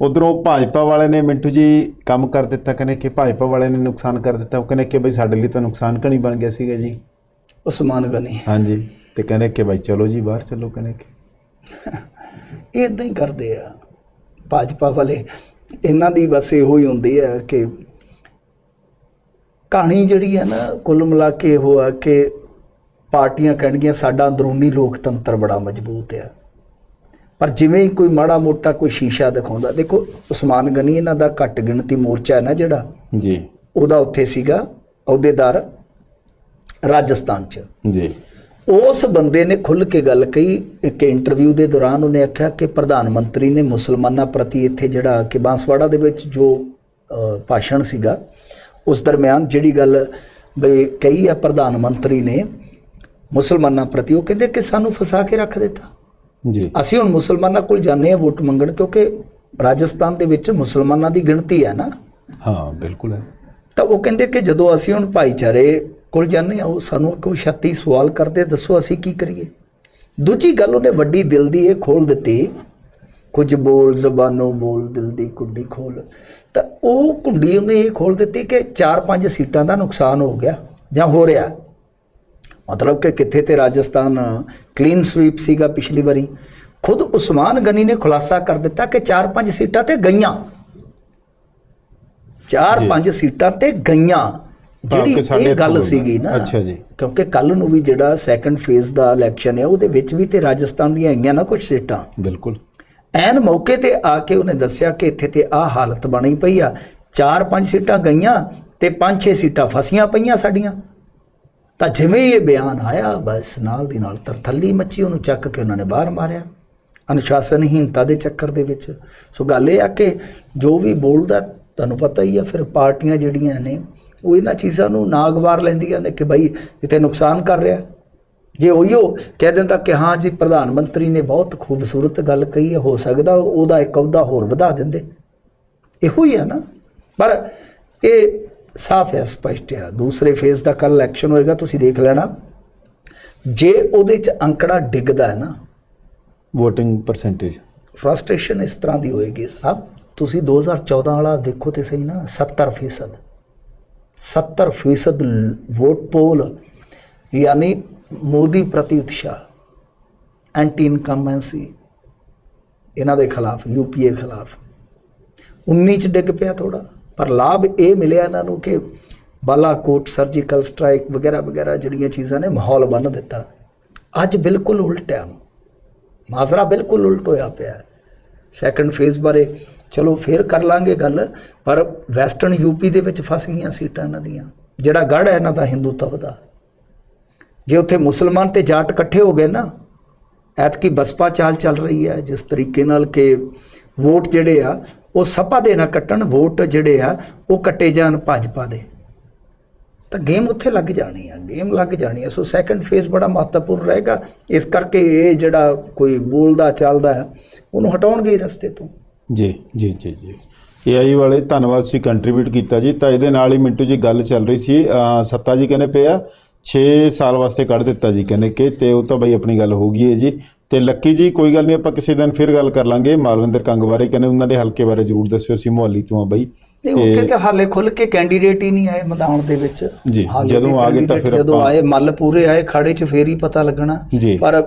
ਉਧਰੋਂ ਭਾਜਪਾ ਵਾਲੇ ਨੇ ਮਿੰਟੂ ਜੀ ਕੰਮ ਕਰ ਦਿੱਤਾ ਕਹਿੰਦੇ ਕਿ ਭਾਜਪਾ ਵਾਲੇ ਨੇ ਨੁਕਸਾਨ ਕਰ ਦਿੱਤਾ ਉਹ ਕਹਿੰਦੇ ਕਿ ਬਈ ਸਾਡੇ ਲਈ ਤਾਂ ਨੁਕਸਾਨ ਕਣੀ ਬਣ ਗਿਆ ਸੀਗਾ ਜੀ? ਉਸਮਾਨ ਗਨੀ ਹਾਂਜੀ ਤੇ ਕਹਿੰਦੇ ਕਿ ਬਈ ਚਲੋ ਜੀ ਬਾਹਰ ਚਲੋ ਕਹਿੰਦੇ ਕਿ। ਇਹ ਇਦਾਂ ਹੀ ਕਰਦੇ ਆ ਭਾਜਪਾ ਵਾਲੇ। ਇਹਨਾਂ ਦੀ ਬਸ ਇਹੋ ਹੀ ਹੁੰਦੀ ਹੈ ਕਿ ਕਹਾਣੀ ਜਿਹੜੀ ਹੈ ਨਾ ਕੁੱਲ ਮਿਲਾ ਕੇ ਇਹ ਆ ਕਿ ਪਾਰਟੀਆਂ ਕਹਿਣਗੀਆਂ ਸਾਡਾ ਅੰਦਰੂਨੀ ਲੋਕਤੰਤਰ ਬੜਾ ਮਜ਼ਬੂਤ ਹੈ ਪਰ ਜਿਵੇਂ ਹੀ ਕੋਈ ਮਾੜਾ ਮੋਟਾ ਕੋਈ ਸ਼ੀਸ਼ਾ ਦਿਖਾਉਂਦਾ ਦੇਖੋ ਉਸਮਾਨ ਗਨੀ ਇਹਨਾਂ ਦਾ ਘੱਟ ਗਿਣਤੀ ਮੋਰਚਾ ਹੈ ਨਾ ਜਿਹੜਾ? ਜੀ। ਉਹਦਾ ਉੱਥੇ ਸੀਗਾ ਅਹੁਦੇਦਾਰ ਰਾਜਸਥਾਨ 'ਚ। ਜੀ। ਉਸ ਬੰਦੇ ਨੇ ਖੁੱਲ ਕੇ ਗੱਲ ਕਹੀ ਇੱਕ ਇੰਟਰਵਿਊ ਦੇ ਦੌਰਾਨ ਉਹਨੇ ਆਖਿਆ ਕਿ ਪ੍ਰਧਾਨ ਮੰਤਰੀ ਨੇ ਮੁਸਲਮਾਨਾਂ ਪ੍ਰਤੀ ਇੱਥੇ ਜਿਹੜਾ ਕਿ ਬਾਂਸਵਾੜਾ ਦੇ ਵਿੱਚ ਜੋ ਭਾਸ਼ਣ ਸੀਗਾ ਉਸ ਦਰਮਿਆਨ ਜਿਹੜੀ ਗੱਲ ਬਈ ਕਹੀ ਆ ਪ੍ਰਧਾਨ ਮੰਤਰੀ ਨੇ ਮੁਸਲਮਾਨਾਂ ਪ੍ਰਤੀ ਉਹ ਕਹਿੰਦੇ ਕਿ ਸਾਨੂੰ ਫਸਾ ਕੇ ਰੱਖ ਦਿੱਤਾ। ਜੀ। ਅਸੀਂ ਹੁਣ ਮੁਸਲਮਾਨਾਂ ਕੋਲ ਜਾਂਦੇ ਆ ਵੋਟ ਮੰਗਣ ਕਿਉਂਕਿ ਰਾਜਸਥਾਨ ਦੇ ਵਿੱਚ ਮੁਸਲਮਾਨਾਂ ਦੀ ਗਿਣਤੀ ਹੈ ਨਾ। ਹਾਂ ਬਿਲਕੁਲ ਹੈ। ਤਾਂ ਉਹ ਕਹਿੰਦੇ ਕਿ ਜਦੋਂ ਅਸੀਂ ਹੁਣ ਭਾਈਚਾਰੇ ਕੋਲ ਜਾਂਦੇ ਆ ਉਹ ਸਾਨੂੰ ਕੋਈ ਛੱਤੀ ਸਵਾਲ ਕਰਦੇ ਦੱਸੋ ਅਸੀਂ ਕੀ ਕਰੀਏ? ਦੂਜੀ ਗੱਲ ਉਹਨੇ ਵੱਡੀ ਦਿਲ ਦੀ ਇਹ ਖੋਲ ਦਿੱਤੀ ਕੁਝ ਬੋਲ ਜ਼ਬਾਨੋਂ ਬੋਲ ਦਿਲ ਦੀ ਕੁੰਡੀ ਖੋਲ। ਤਾਂ ਉਹ ਕੁੰਡੀ ਉਹਨੇ ਇਹ ਖੋਲ ਦਿੱਤੀ ਕਿ 4-5 ਸੀਟਾਂ ਦਾ ਨੁਕਸਾਨ ਹੋ ਗਿਆ ਜਾਂ ਹੋ ਰਿਹਾ। ਮਤਲਬ ਕਿ ਕਿੱਥੇ ਤੇ ਰਾਜਸਥਾਨ ਕਲੀਨ ਸਵੀਪ ਸੀਗਾ ਪਿਛਲੀ ਵਾਰੀ। ਖੁਦ ਉਸਮਾਨ ਗਨੀ ਨੇ ਖੁਲਾਸਾ ਕਰ ਦਿੱਤਾ ਕਿ 4-5 ਸੀਟਾਂ ਤੇ ਗਈਆਂ। ਚਾਰ ਜੀ। ਪੰਜ ਸੀਟਾਂ ਤੇ ਗਈਆਂ। ਜਿਹੜੀ ਇਹ ਗੱਲ ਸੀਗੀ ਨਾ ਅੱਛਾ ਜੀ। ਕਿਉਂਕਿ ਕੱਲ ਨੂੰ ਵੀ ਜਿਹੜਾ ਸੈਕੰਡ ਫੇਜ਼ ਦਾ ਇਲੈਕਸ਼ਨ ਹੈ ਉਹਦੇ ਵਿੱਚ ਵੀ ਤੇ ਰਾਜਸਥਾਨ ਦੀਆਂ ਆਈਆਂ ਨਾ ਕੁਝ ਸੀਟਾਂ। ਬਿਲਕੁਲ। ਐਨ ਮੌਕੇ ਤੇ ਆ ਕੇ ਉਹਨੇ ਦੱਸਿਆ ਕਿ ਇੱਥੇ ਤੇ ਆਹ ਹਾਲਤ ਬਣੀ ਪਈ ਆ। ਚਾਰ ਪੰਜ ਸੀਟਾਂ ਗਈਆਂ ਤੇ ਪੰਜ ਛੇ ਸੀਟਾਂ ਫਸੀਆਂ ਪਈਆਂ ਸਾਡੀਆਂ। ਤਾਂ ਜਿਵੇਂ ਹੀ ਇਹ ਬਿਆਨ ਆਇਆ, ਬਸ ਨਾਲ ਦੀ ਨਾਲ ਤਰਥੱਲੀ ਮੱਚੀ, ਉਹਨੂੰ ਚੱਕ ਕੇ ਉਹਨਾਂ ਨੇ ਬਾਹਰ ਮਾਰਿਆ। ਅਨੁਸ਼ਾਸਨਹੀਨਤਾ ਦੇ ਚੱਕਰ ਦੇ ਵਿੱਚ। ਸੋ ਗੱਲ ਇਹ ਆ ਕਿ ਜੋ ਵੀ ਬੋਲਦਾ, ਤੁਹਾਨੂੰ ਪਤਾ ਹੀ ਆ, ਫਿਰ ਪਾਰਟੀਆਂ ਜਿਹੜੀਆਂ ਨੇ, ਉਹ ਇਹਨਾਂ ਚੀਜ਼ਾਂ ਨੂੰ ਨਾਗਵਾਰ ਲੈਂਦੀਆਂ ਨੇ ਕਿ ਭਾਈ ਇੱਥੇ ਨੁਕਸਾਨ ਕਰ ਰਿਹਾ। ਜੇ ਉਹੀਓ ਕਹਿ ਦਿੰਦਾ ਕਿ ਹਾਂ ਜੀ, ਪ੍ਰਧਾਨ ਮੰਤਰੀ ਨੇ ਬਹੁਤ ਖੂਬਸੂਰਤ ਗੱਲ ਕਹੀ ਹੈ ਹੋ ਸਕਦਾ ਉਹਦਾ ਇੱਕ ਅਹੁਦਾ ਹੋਰ ਵਧਾ ਦਿੰਦੇ। ਇਹੋ ਹੀ ਆ ਨਾ। ਪਰ ਇਹ ਸਾਫ਼ ਹੈ ਸਪਸ਼ਟ ਹੈ। ਦੂਸਰੇ ਫੇਜ਼ ਦਾ ਕੱਲ ਇਲੈਕਸ਼ਨ ਹੋਏਗਾ ਤੁਸੀਂ ਦੇਖ ਲੈਣਾ। ਜੇ ਉਹਦੇ ਚ ਅੰਕੜਾ ਡਿੱਗਦਾ ਹੈ ਨਾ VOTING ਪਰਸੈਂਟੇਜ ਫਰਸਟ੍ਰੇਸ਼ਨ ਇਸ ਤਰ੍ਹਾਂ ਦੀ ਹੋਏਗੀ। ਸਭ ਤੁਸੀਂ 2014 ਵਾਲਾ ਦੇਖੋ ਤੇ ਸਹੀ ਨਾ 70 ਫੀਸਦ। 70 ਫੀਸਦ ਵੋਟ ਪੋਲ ਯਾਨੀ ਮੋਦੀ ਪ੍ਰਤੀ ਉਤਸ਼ਾਹ ਐਂਟੀ ਇਨਕੰਬੈਂਸੀ ਇਹਨਾਂ ਦੇ ਖਿਲਾਫ ਯੂਪੀਏ ਖਿਲਾਫ। 19 ਚ ਡਿੱਗ ਪਿਆ ਥੋੜਾ ਪਰ ਲਾਭ ਇਹ ਮਿਲਿਆ ਇਹਨਾਂ ਨੂੰ ਕਿ ਬਾਲਾਕੋਟ ਸਰਜੀਕਲ ਸਟ੍ਰਾਈਕ ਵਗੈਰਾ ਵਗੈਰਾ ਜਿਹੜੀਆਂ ਚੀਜ਼ਾਂ ਨੇ ਮਾਹੌਲ ਬੰਨ ਦਿੱਤਾ। ਅੱਜ ਬਿਲਕੁਲ ਉਲਟ ਹੈ ਮਾਜ਼ਰਾ ਬਿਲਕੁਲ ਉਲਟ ਹੋਇਆ ਪਿਆ। ਹੈ ਸੈਕੰਡ ਫੇਜ਼ ਬਾਰੇ ਚਲੋ ਫੇਰ ਕਰ ਲਾਂਗੇ ਗੱਲ, ਪਰ ਵੈਸਟਰਨ ਯੂਪੀ ਦੇ ਵਿੱਚ ਫਸ ਗਈਆਂ ਸੀਟਾਂ ਇਹਨਾਂ ਦੀਆਂ। ਜਿਹੜਾ ਗੜ ਹੈ ਇਹਨਾਂ ਦਾ ਹਿੰਦੂਤਵ ਦਾ। ਜੇ ਉੱਥੇ ਮੁਸਲਮਾਨ ਤੇ ਜਾਟ ਇਕੱਠੇ ਹੋ ਗਏ ਨਾ, ਐਤਕੀ ਬਸਪਾ ਚਾਲ ਚੱਲ ਰਹੀ ਹੈ, ਜਿਸ ਤਰੀਕੇ ਨਾਲ ਕਿ ਵੋਟ ਜਿਹੜੇ ਆ ਉਹ ਸਭਾ ਦੇ ਨਾ ਕੱਟਣ, ਵੋਟ ਜਿਹੜੇ ਆ, ਉਹ ਕੱਟੇ ਜਾਣ, ਭਾਜਪਾ ਦੇ। ਤਾਂ ਗੇਮ ਉੱਥੇ ਲੱਗ ਜਾਣੀ ਆ, ਗੇਮ ਲੱਗ ਜਾਣੀ ਆ। ਸੋ ਸੈਕੰਡ ਫੇਸ ਬੜਾ ਮਹੱਤਵਪੂਰਨ ਰਹੇਗਾ। ਇਸ ਕਰਕੇ ਇਹ ਜਿਹੜਾ ਕੋਈ ਬੋਲਦਾ, ਚੱਲਦਾ ਉਹਨੂੰ ਹਟਾਉਣਗੇ ਰਸਤੇ ਤੋਂ। ਜੀ ਜੀ ਜੀ ਜੀ। ਏਆਈ ਵਾਲੇ ਧੰਨਵਾਦ ਤੁਸੀਂ ਕੰਟਰੀਬਿਊਟ ਕੀਤਾ ਜੀ। ਤਾਂ ਇਹਦੇ ਨਾਲ ਹੀ ਮਿੰਟੂ ਜੀ ਗੱਲ ਚੱਲ ਰਹੀ ਸੀ। ਸੱਤਾ ਜੀ ਕਹਿੰਦੇ ਪਿਆ 6 ਸਾਲ ਵਾਸਤੇ ਕੱਢ ਦਿੱਤਾ ਜੀ। ਕਹਿੰਦੇ ਕਿ ਤੇ ਉਹ ਤਾਂ ਬਈ ਆਪਣੀ ਗੱਲ ਹੋ ਗਈ ਹੈ ਜੀ। ਤੇ ਲੱਕੀ ਜੀ ਕੋਈ ਗੱਲ ਨਹੀਂ ਆਪਾਂ ਕਿਸੇ ਦਿਨ ਫਿਰ ਗੱਲ ਕਰ ਲਾਂਗੇ। ਮਾਲਵਿੰਦਰ ਕੰਗ ਬਾਰੇ ਕਹਿੰਦੇ ਉਹਨਾਂ ਦੇ ਹਲਕੇ ਬਾਰੇ ਜ਼ਰੂਰ ਦੱਸਿਓ ਅਸੀਂ ਮੁਹੱਲੀ ਤੋਂ ਆ ਬਈ। ਤੇ ਉੱਥੇ ਤੇ ਹਾਲੇ ਖੁੱਲ ਕੇ ਕੈਂਡੀਡੇਟ ਹੀ ਨਹੀਂ ਆਏ ਮੈਦਾਨ ਦੇ ਵਿੱਚ। ਜੀ, ਜਦੋਂ ਆ ਗਏ ਤਾਂ ਫਿਰ ਜਦੋਂ ਆਏ ਮੱਲ ਪੂਰੇ ਆਏ ਖਾੜੇ 'ਚ ਫੇਰ ਹੀ ਪਤਾ ਲੱਗਣਾ। ਪਰ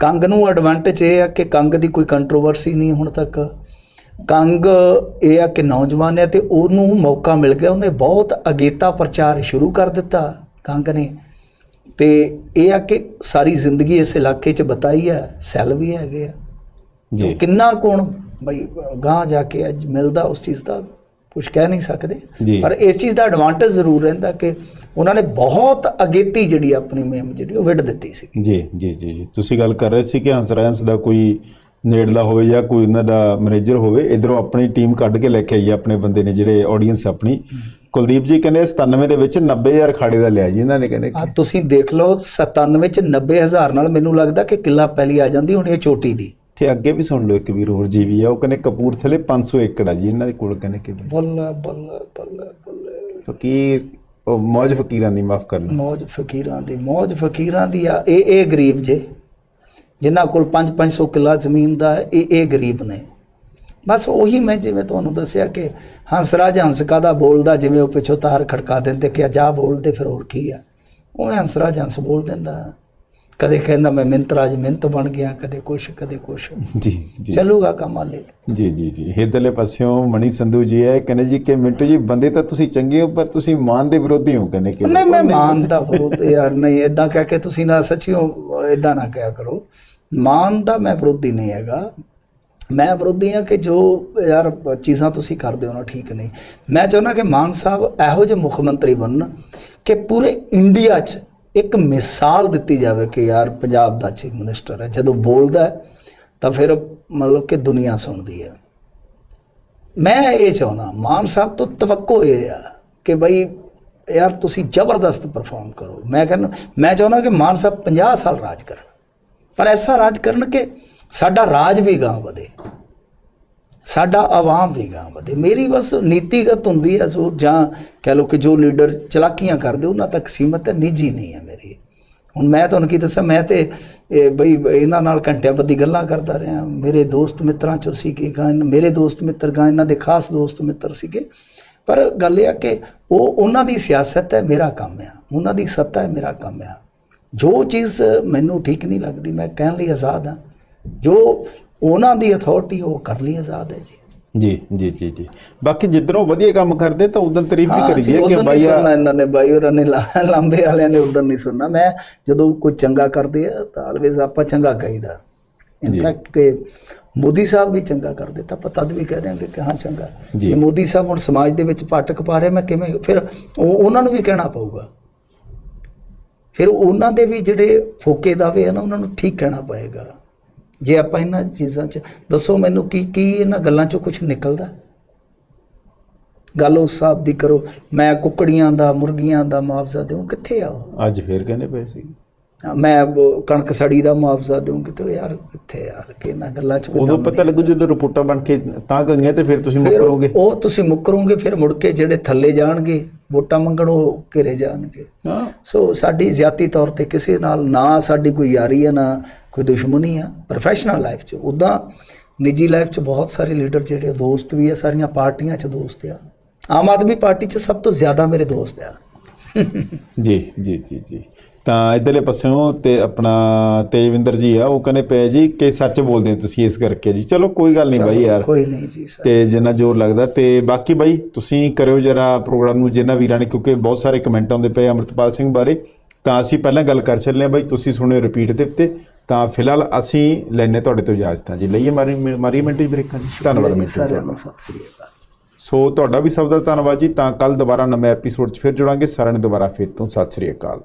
ਕੰਗ ਨੂੰ ਐਡਵਾਂਟੇਜ ਇਹ ਆ ਕਿ ਕੰਗ ਦੀ ਕੋਈ ਕੰਟਰੋਵਰਸੀ ਨਹੀਂ ਹੁਣ ਤੱਕ। ਕੰਗ ਇਹ ਆ ਕਿ ਨੌਜਵਾਨ ਹੈ ਤੇ ਉਹਨੂੰ ਮੌਕਾ ਮਿਲ ਗਿਆ ਉਹਨੇ ਬਹੁਤ ਅਗੇਤਾ ਪ੍ਰਚਾਰ ਸ਼ੁਰੂ ਕਰ ਦਿੱਤਾ ਕੰਗ ਨੇ। ਤੇ ਇਹ ਆ ਕਿ ਸਾਰੀ ਜ਼ਿੰਦਗੀ ਇਸ ਇਲਾਕੇ 'ਚ ਬਤਾਈ ਹੈ ਸੈਲ ਵੀ ਹੈਗੇ ਆ। ਜੀ। ਕਿੰਨਾ ਕੋਣ ਬਈ ਗਾਂ ਜਾ ਕੇ ਅੱਜ ਮਿਲਦਾ ਉਸ ਚੀਜ਼ ਦਾ ਕੁਝ ਕਹਿ ਨਹੀਂ ਸਕਦੇ। ਪਰ ਇਸ ਚੀਜ਼ ਦਾ ਐਡਵਾਂਟੇਜ ਜ਼ਰੂਰ ਰਹਿੰਦਾ ਕਿ ਉਹਨਾਂ ਨੇ ਬਹੁਤ ਅਗੇਤੀ ਜਿਹੜੀ ਆਪਣੀ ਮੁਹਿੰਮ ਜਿਹੜੀ ਉਹ ਵਿੱਢ ਦਿੱਤੀ ਸੀ। ਜੀ ਜੀ ਜੀ ਜੀ। ਤੁਸੀਂ ਗੱਲ ਕਰ ਰਹੇ ਸੀ ਕਿ ਹੰਸਰਾਇੰਸ ਦਾ ਕੋਈ ਨੇੜਲਾ ਹੋਵੇ ਜਾਂ ਕੋਈ ਉਹਨਾਂ ਦਾ ਮੈਨੇਜਰ ਹੋਵੇ ਇਧਰੋਂ ਆਪਣੀ ਟੀਮ ਕੱਢ ਕੇ ਲੈ ਕੇ ਆਈ ਆ ਆਪਣੇ ਬੰਦੇ ਨੇ ਜਿਹੜੇ ਆਡੀਅנס ਆਪਣੀ। ਕੁਲਦੀਪ ਜੀ ਕਹਿੰਦੇ 97 ਦੇ ਵਿੱਚ 90000 ਖਾੜੇ ਦਾ ਲਿਆ ਜੀ ਇਹਨਾਂ ਨੇ ਕਹਿੰਦੇ ਆ ਤੁਸੀਂ ਦੇਖ ਲਓ 97 ਚ 90000 ਨਾਲ ਮੈਨੂੰ ਲੱਗਦਾ ਕਿ ਕਿੱਲਾ ਪਹਿਲੀ ਆ ਜਾਂਦੀ ਹੁਣ ਇਹ ਚੋਟੀ ਦੀ। ਤੇ ਅੱਗੇ ਵੀ ਸੁਣ ਲਓ ਇੱਕ ਵੀਰ ਹੋਰ ਜੀ ਵੀ ਆ ਉਹ ਕਹਿੰਦੇ ਕਪੂਰਥਲੇ 500 ਏਕੜ ਆ ਜੀ ਇਹਨਾਂ ਦੇ ਕੋਲ ਕਹਿੰਦੇ ਕਿ ਬੱਲੇ ਬੱਲੇ ਬੱਲੇ ਬੱਲੇ। ਫਕੀਰ ਉਹ ਮੌਜ ਫਕੀਰਾਂ ਦੀ ਮਾਫ ਕਰਨਾ। ਮੌਜ ਫਕੀਰਾਂ ਦੀ ਮੌਜ ਫਕੀਰਾਂ ਦੀ ਆ ਇਹ ਇਹ ਗਰੀਬ ਜੇ ਜਿਨ੍ਹਾਂ ਕੋਲ 5-500 ਕਿੱਲਾ ਜ਼ਮੀਨ ਦਾ ਇਹ ਇਹ ਗਰੀਬ ਨੇ। ਬਸ ਉਹੀ ਮੈਂ ਜਿਵੇਂ ਤੁਹਾਨੂੰ ਦੱਸਿਆ ਕਿ ਹੰਸਰਾਜ ਹੰਸਕਾ ਦਾ ਬੋਲਦਾ ਜਿਵੇਂ ਉਹ ਪਿੱਛੋਂ ਤਾਰ ਖੜਕਾ ਦਿੰਦੇ ਕਿ ਜਾ ਬੋਲਦੇ ਫਿਰ ਹੋਰ ਕੀ ਆ। ਉਹ ਹੰਸਰਾਜ ਹੰਸ ਬੋਲ ਦਿੰਦਾ। ਕਦੇ ਕਹਿੰਦਾ ਮੈਂ ਮਿੰਤਰਾਜ ਮਿੰਤ ਬਣ ਗਿਆ ਕਦੇ ਕੁਛ ਕਦੇ ਕੁਛ। ਜੀ ਜੀ। ਚੱਲੂਗਾ ਕੰਮ ਹਾਲੇ। ਜੀ ਜੀ ਜੀ। ਇਧਰਲੇ ਪਾਸਿਓਂ ਮਣੀ ਸੰਧੂ ਜੀ ਹੈ ਕਹਿੰਦੇ ਜੀ ਕਿ ਮਿੰਟੂ ਜੀ ਬੰਦੇ ਤਾਂ ਤੁਸੀਂ ਚੰਗੇ ਹੋ ਪਰ ਤੁਸੀਂ ਮਾਨ ਦੇ ਵਿਰੋਧੀ ਹੋ ਕਹਿੰਦੇ ਕਿ ਨਹੀਂ ਮੈਂ ਮਾਨਦਾ ਵਿਰੋਧ ਯਾਰ ਨਹੀਂ ਇਦਾਂ ਕਹਿ ਕੇ ਤੁਸੀਂ ਨਾ ਸੱਚੀਓ ਇਦਾਂ ਨਾ ਕਿਹਾ ਕਰੋ। ਮਾਨ ਦਾ ਮੈਂ ਵਿਰੋਧੀ ਨਹੀਂ ਹੈਗਾ। ਮੈਂ ਵਿਰੋਧੀ ਹਾਂ ਕਿ ਜੋ, ਯਾਰ, ਚੀਜ਼ਾਂ ਤੁਸੀਂ ਕਰਦੇ ਹੋ ਨਾ ਠੀਕ ਨਹੀਂ। ਮੈਂ ਚਾਹੁੰਦਾ ਕਿ ਮਾਨ ਸਾਹਿਬ ਇਹੋ ਜਿਹੇ ਮੁੱਖ ਮੰਤਰੀ ਬਣਨ ਕਿ ਪੂਰੇ ਇੰਡੀਆ 'ਚ ਇੱਕ ਮਿਸਾਲ ਦਿੱਤੀ ਜਾਵੇ ਕਿ ਯਾਰ ਪੰਜਾਬ ਦਾ ਚੀਫ ਮਿਨਿਸਟਰ ਹੈ। ਜਦੋਂ ਬੋਲਦਾ ਤਾਂ ਫਿਰ ਮਤਲਬ ਕਿ ਦੁਨੀਆ ਸੁਣਦੀ ਹੈ। ਮੈਂ ਇਹ ਚਾਹੁੰਦਾ, ਮਾਨ ਸਾਹਿਬ ਤੋਂ ਤਵੱਕੋ ਇਹ ਆ ਕਿ ਬਈ, ਯਾਰ, ਤੁਸੀਂ ਜ਼ਬਰਦਸਤ ਪਰਫਾਰਮ ਕਰੋ। ਮੈਂ ਕਹਿੰਦਾ, ਮੈਂ ਚਾਹੁੰਦਾ ਕਿ ਮਾਨ ਸਾਹਿਬ 50 ਸਾਲ ਰਾਜ ਕਰਨ। ਪਰ ਐਸਾ ਰਾਜ ਕਰਨ ਕਿ ਸਾਡਾ ਰਾਜ ਵੀ ਗਾਂ ਵਧੇ, ਸਾਡਾ ਆਵਾਮ ਵੀ ਗਾਂ ਵਧੇ। ਮੇਰੀ ਬਸ ਨੀਤੀਗਤ ਹੁੰਦੀ ਹੈ ਸੋ ਜਾਂ ਕਹਿ ਲਓ ਕਿ ਜੋ ਲੀਡਰ ਚਲਾਕੀਆਂ ਕਰਦੇ, ਉਹਨਾਂ ਤੱਕ ਸੀਮਤ ਹੈ, ਨਿੱਜੀ ਨਹੀਂ ਹੈ ਮੇਰੀ। ਹੁਣ ਮੈਂ ਤੁਹਾਨੂੰ ਕੀ ਦੱਸਾਂ, ਮੈਂ ਤੇ ਬਈ ਇਹਨਾਂ ਨਾਲ ਘੰਟਿਆਂ ਬੱਧੀ ਗੱਲਾਂ ਕਰਦਾ ਰਿਹਾ। ਮੇਰੇ ਦੋਸਤ ਮਿੱਤਰਾਂ ਚੋਂ ਸੀਗੇ ਗਾਂ ਮੇਰੇ ਦੋਸਤ ਮਿੱਤਰ ਗਾਂ ਇਹਨਾਂ ਦੇ ਖਾਸ ਦੋਸਤ ਮਿੱਤਰ ਸੀਗੇ। ਪਰ ਗੱਲ ਇਹ ਆ ਕਿ ਉਹ, ਉਹਨਾਂ ਦੀ ਸਿਆਸਤ ਹੈ, ਮੇਰਾ ਕੰਮ ਆ। ਉਹਨਾਂ ਦੀ ਸੱਤਾ ਹੈ, ਮੇਰਾ ਕੰਮ ਆ। ਜੋ ਚੀਜ਼ ਮੈਨੂੰ ਠੀਕ ਨਹੀਂ ਲੱਗਦੀ, ਮੈਂ ਕਹਿਣ ਲਈ ਆਜ਼ਾਦ ਹਾਂ। ਜੋ ਉਹਨਾਂ ਦੀ ਅਥਾਰਟੀ ਉਹ ਕਰ ਲਈ ਆਜ਼ਾਦ ਹੈ ਜੀ। ਜੀ ਜੀ ਜੀ ਜੀ। ਬਾਕੀ ਜਿੱਧਰੋਂ ਵਧੀਆ ਕੰਮ ਕਰਦੇ ਤਾਂ ਉਦੋਂ ਤਾਰੀਫ ਵੀ ਹਾਂ ਕਰੀ ਜੀ, ਦੀ ਹੈ ਕਿ ਬਾਈ ਆ ਇਹਨਾਂ ਨੇ ਬਾਈ ਹੋਰਾਂ ਨੇ ਲਾਂਬੇ ਵਾਲਿਆਂ ਨੇ ਉਦੋਂ ਨਹੀਂ ਸੁਣਨਾ। ਮੈਂ ਜਦੋਂ ਕੋਈ ਚੰਗਾ ਕਰਦੇ ਆ ਤਾਂ ਆਲਵੇਜ਼ ਆਪਾਂ ਚੰਗਾ ਕਹੀਦਾ। ਇਨਫੈਕਟ ਕਿ ਮੋਦੀ ਸਾਹਿਬ ਵੀ ਚੰਗਾ ਕਰਦੇ ਤਾਂ ਆਪਾਂ ਤਦ ਵੀ ਕਹਿ ਦਿਆਂਗੇ ਕਿ ਹਾਂ ਚੰਗਾ। ਜੀ। ਜੇ ਮੋਦੀ ਸਾਹਿਬ ਹੁਣ ਸਮਾਜ ਦੇ ਵਿੱਚ ਪਾਟਕ ਪਾ ਰਹੇ ਮੈਂ ਕਿਵੇਂ ਫਿਰ ਉਹ- ਉਹਨਾਂ ਨੂੰ ਵੀ ਕਹਿਣਾ ਪਊਗਾ। ਫਿਰ ਉਹਨਾਂ ਦੇ ਵੀ ਜਿਹੜੇ ਫੋਕੇ ਦਾਵੇ ਆ ਨਾ ਉਹਨਾਂ ਨੂੰ ਠੀਕ ਕਹਿਣਾ ਪਏਗਾ। ਜੇ ਆਪਾਂ ਇਹਨਾਂ ਚੀਜ਼ਾਂ 'ਚ ਦੱਸੋ ਮੈਨੂੰ ਕੀ ਕੀ ਇਹਨਾਂ ਗੱਲਾਂ 'ਚੋਂ ਕੁਝ ਨਿਕਲਦਾ? ਗੱਲ ਉਸ ਹਿਸਾਬ ਦੀ ਕਰੋ ਮੈਂ ਕੁੱਕੜੀਆਂ ਦਾ ਮੁਰਗੀਆਂ ਦਾ ਮੁਆਵਜ਼ਾ ਦੇਵਾਂ ਕਿੱਥੇ ਆ ਉਹ? ਅੱਜ ਫੇਰ ਕਹਿੰਦੇ ਪਏ ਸੀ। ਮੈਂ ਕਣਕ ਸੜੀ ਦਾ ਮੁਆਵਜ਼ਾ ਦੇਵਾਂ ਕਿਤੇ? ਯਾਰ ਕਿੱਥੇ ਯਾਰ ਕਿ ਇਹਨਾਂ ਗੱਲਾਂ 'ਚ ਉਦੋਂ ਪਤਾ ਲੱਗੂ ਜਦੋਂ ਰਿਪੋਰਟਾਂ ਬਣ ਕੇ ਤਾਂ ਗਈਆਂ ਤੇ ਫਿਰ ਤੁਸੀਂ ਮੁੱਕਰੋਗੇ। ਉਹ ਤੁਸੀਂ ਮੁੱਕਰੋਗੇ ਫਿਰ ਮੁੜ ਕੇ ਜਿਹੜੇ ਥੱਲੇ ਜਾਣਗੇ ਵੋਟਾਂ ਮੰਗਣ ਉਹ ਘਿਰੇ ਜਾਣਗੇ। ਹਾਂ। ਸੋ ਸਾਡੀ ਜ਼ਿਆਤੀ ਤੌਰ ਤੇ ਕਿਸੇ ਨਾਲ ਨਾ ਸਾਡੀ ਕੋਈ ਯਾਰੀ ਹੈ ਨਾ ਕੋਈ ਦੁਸ਼ਮਣੀ ਆ ਪ੍ਰੋਫੈਸ਼ਨਲ ਲਾਈਫ 'ਚ। ਉਦਾਂ ਨਿੱਜੀ ਲਾਈਫ 'ਚ ਬਹੁਤ ਸਾਰੇ ਲੀਡਰ ਜਿਹੜੇ ਆ, ਦੋਸਤ ਵੀ ਆ ਸਾਰੀਆਂ ਪਾਰਟੀਆਂ 'ਚ ਦੋਸਤ ਆ। ਆਮ ਆਦਮੀ ਪਾਰਟੀ 'ਚ ਸਭ ਤੋਂ ਜ਼ਿਆਦਾ ਮੇਰੇ ਦੋਸਤ ਆ। ਜੀ ਜੀ ਜੀ ਜੀ। ਤਾਂ ਇਧਰਲੇ ਪਾਸਿਓਂ ਤੇ ਆਪਣਾ ਤੇਜਵਿੰਦਰ ਜੀ ਆ ਉਹ ਕਹਿੰਦੇ ਪਏ ਜੀ ਕਿ ਸੱਚ ਬੋਲਦੇ ਤੁਸੀਂ ਇਸ ਕਰਕੇ ਜੀ। ਚਲੋ ਕੋਈ ਗੱਲ ਨਹੀਂ ਬਾਈ ਯਾਰ। ਕੋਈ ਨਹੀਂ ਜੀ ਸਰ। ਤੇ ਜਿੰਨਾ ਜ਼ੋਰ ਲੱਗਦਾ ਤੇ ਬਾਕੀ ਬਾਈ ਤੁਸੀਂ ਕਰਿਓ ਜਰਾ ਪ੍ਰੋਗਰਾਮ ਨੂੰ ਜਿੰਨਾ ਵੀਰਾਂ ਨੇ ਕਿਉਂਕਿ ਬਹੁਤ ਸਾਰੇ ਕਮੈਂਟ ਆਉਂਦੇ ਪਏ ਅਮਰਤਪਾਲ ਸਿੰਘ ਬਾਰੇ। ਤਾਂ ਅਸੀਂ ਪਹਿਲਾਂ ਗੱਲ ਕਰ ਚੱਲੇ ਹਾਂ ਬਾਈ ਤੁਸੀਂ ਸੁਣਿਓ ਰਿਪੀਟ ਦੇ ਉੱਤੇ। ਤਾਂ ਫਿਲਹਾਲ ਅਸੀਂ ਲੈਨੇ ਤੁਹਾਡੇ ਤੋਂ ਇਜਾਜ਼ਤ ਹਾਂ ਜੀ। ਲਈਏ ਮਾਰੀ ਮਾਰੀ ਮਿੰਟੂ ਬ੍ਰੇਕਾਂ ਜੀ। ਧੰਨਵਾਦ ਮਿੰਟੂ ਸਾਰਿਆਂ ਨੂੰ ਸਤਿ ਸ੍ਰੀ ਅਕਾਲ। ਸੋ ਤੁਹਾਡਾ ਵੀ ਸਭ ਦਾ ਧੰਨਵਾਦ ਜੀ। ਤਾਂ ਕੱਲ ਦੁਬਾਰਾ ਨਵੇਂ ਐਪੀਸੋਡ 'ਚ ਫਿਰ ਜੁੜਾਂਗੇ। ਸਾਰਿਆਂ ਨੂੰ ਦੁਬਾਰਾ ਫਿਰ ਤੋਂ ਸਤਿ ਸ੍ਰੀ ਅਕਾਲ।